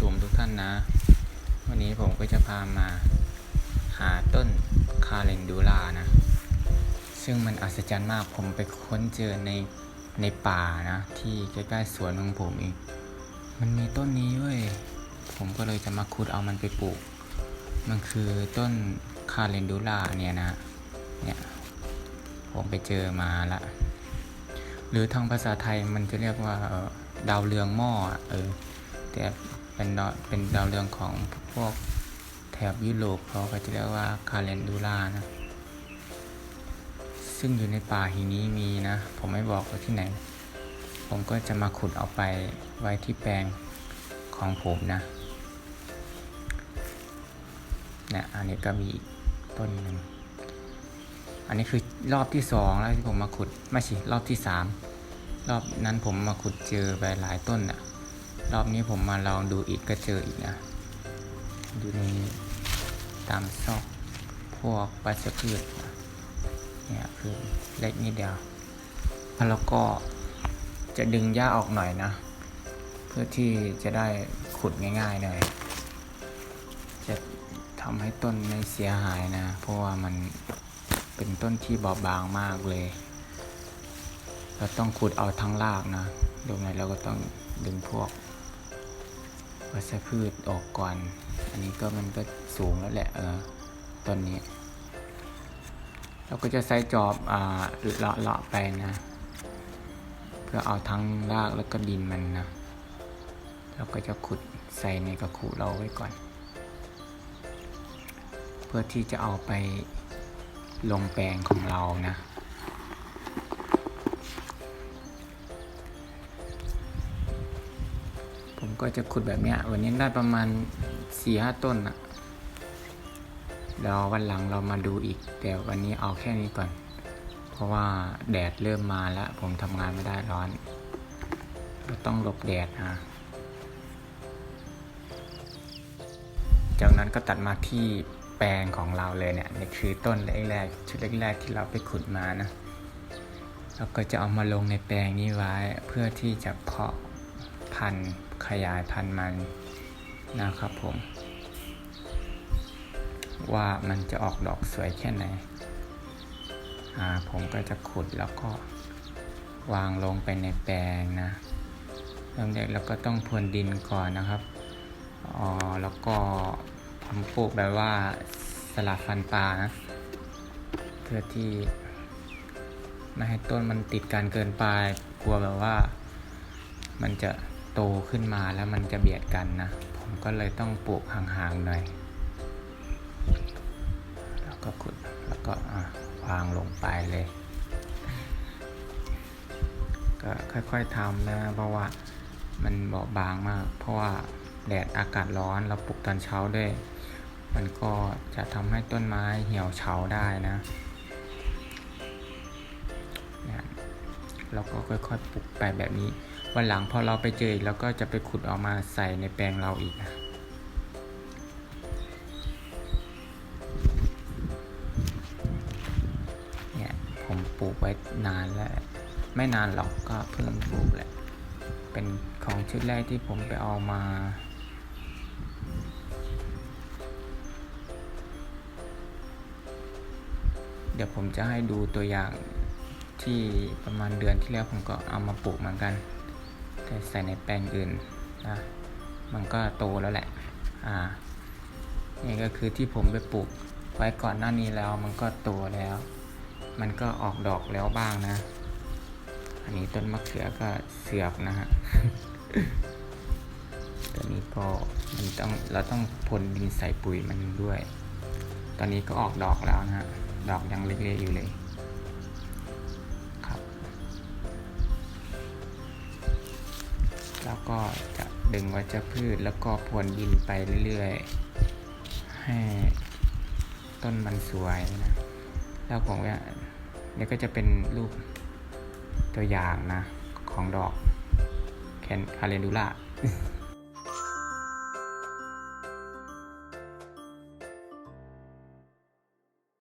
สูงทุกท่านนะ วันนี้ผมก็จะพามาหาต้นคาเลนดูลานะ ซึ่งมันอัศจรรย์มากผมไปค้นเจอในในป่านะ ที่ใกล้ๆสวนของผมเองมันมีต้นนี้เว้ยผมก็เลยจะมาขุดเอามันไปปลูก มันคือต้นคาเลนดูลาเนี่ยนะเนี่ยผมไปเจอมาละหรือทางภาษาไทยมันจะเรียกว่าดาวเรืองหม้อเออ แต่เป็นดาวเป็นดาวเรืองของพวกแถบยุโรปเขาก็จะเรียกว่าคาเลนดูล่านะ ซึ่งอยู่ในป่าหินนี้มีนะ ผมไม่บอกว่าที่ไหน ผมก็จะมาขุดเอาไปไว้ที่แปลงของผมนะเนี่ยอันนี้ก็มีต้นหนึ่ง อันนี้คือรอบที่สองแล้วที่ผมมาขุด ไม่ใช่รอบที่สามรอบนั้นผมมาขุดเจอไปหลายต้นอะ รอบนี้ผมมาลองดูอีกก็เจออีกนะอยู่ในตามซอกพวกวัชพืชเนี่ยคือเล็กนิดเดียวแล้วก็จะดึงหญ้าออกหน่อยนะ เพื่อที่จะได้ขุดง่ายๆหน่อยจะทำให้ต้นไม่เสียหายนะ เพราะว่ามันเป็นต้นที่บอบบางมากเลย เราต้องขุดเอาทั้งรากนะดูไงเราก็ต้องดึงพวก วัชพืชออกก่อน อันนี้ก็มันก็สูงแล้วแหละเออต้นนี้ เราก็จะใช้จอบอ่าเลาะเลาะไปนะ เพื่อเอาทั้งรากแล้วก็ดินมันนะ เราก็จะขุดใส่ในกระขุเราไว้ก่อน เพื่อที่จะเอาไปลงแปลงของเรานะ ผมก็จะขุดแบบเนี้ย วันนี้ได้ประมาณสี่ห้าต้นอะเดี๋ยววันหลังเรามาดูอีก แต่วันนี้เอาแค่นี้ก่อน เพราะว่าแดดเริ่มมาแล้ว ผมทำงานไม่ได้ร้อนเราต้องหลบแดดนะจากนั้นก็ตัดมาที่แปลงของเราเลยเนี่ยนี่คือต้นแรกๆชุดแรกๆที่เราไปขุดมานะเราก็จะเอามาลงในแปลงนี้ไว้เพื่อที่จะเพาะพันธุ์ ขยายพันธุ์มันนะครับผม ว่ามันจะออกดอกสวยแค่ไหนผมก็จะขุดแล้วก็วางลงไปในแปลงนะเริ่มแรกเราก็ต้องพรวนดินก่อนนะครับอ๋อแล้วก็ผมปลูกแบบว่าสลับฟันปลานะเพื่อที่ไม่ให้ต้นมันติดกันเกินไปกลัวแบบว่า มันจะ โตขึ้นมาแล้วมันจะเบียดกันนะ ผมก็เลยต้องปลูกห่างๆหน่อย แล้วก็ขุดแล้วก็วางลงไปเลย ก็ค่อยๆทำนะเพราะว่ามันเบาบางมาก เพราะว่าแดดอากาศร้อนเราปลูกตอนเช้าด้วย มันก็จะทำให้ต้นไม้เหี่ยวเฉาได้นะ เราก็ค่อยๆปลูกไปแบบนี้ วันหลังพอเราไปเจออีกเราก็จะไปขุดออกมาใส่ในแปลงเราอีกนะเนี่ยผมปลูกไว้นานแล้ว ไม่นานหรอกก็เพิ่งปลูกแหละเป็นของชุดแรกที่ผมไปเอามาเดี๋ยวผมจะให้ดูตัวอย่าง ที่ประมาณเดือนที่แล้วผมก็เอามาปลูกเหมือนกัน แต่ใส่ในแปลงอื่นนะมันก็โตแล้วแหละ อ่า นี่ก็คือที่ผมไปปลูกไว้ก่อนหน้านี้แล้วมันก็โตแล้ว มันก็ออกดอกแล้วบ้างนะ อันนี้ต้นมะเขือก็เสือกนะฮะตัวนี้ก็มันต้องเราต้องพรนดินใส่ปุ๋ยมันด้วย ตอนนี้ก็ออกดอกแล้วนะฮะ ดอกยังเล็กๆอยู่เลย ก็จะดึงวัชพืชแล้วก็พรวนดินไปเรื่อยๆ ให้ต้นมันสวยนะ แล้วผมว่านี่ก็จะเป็นรูปตัวอย่างนะ ของดอกแคนคาเรนดูล่า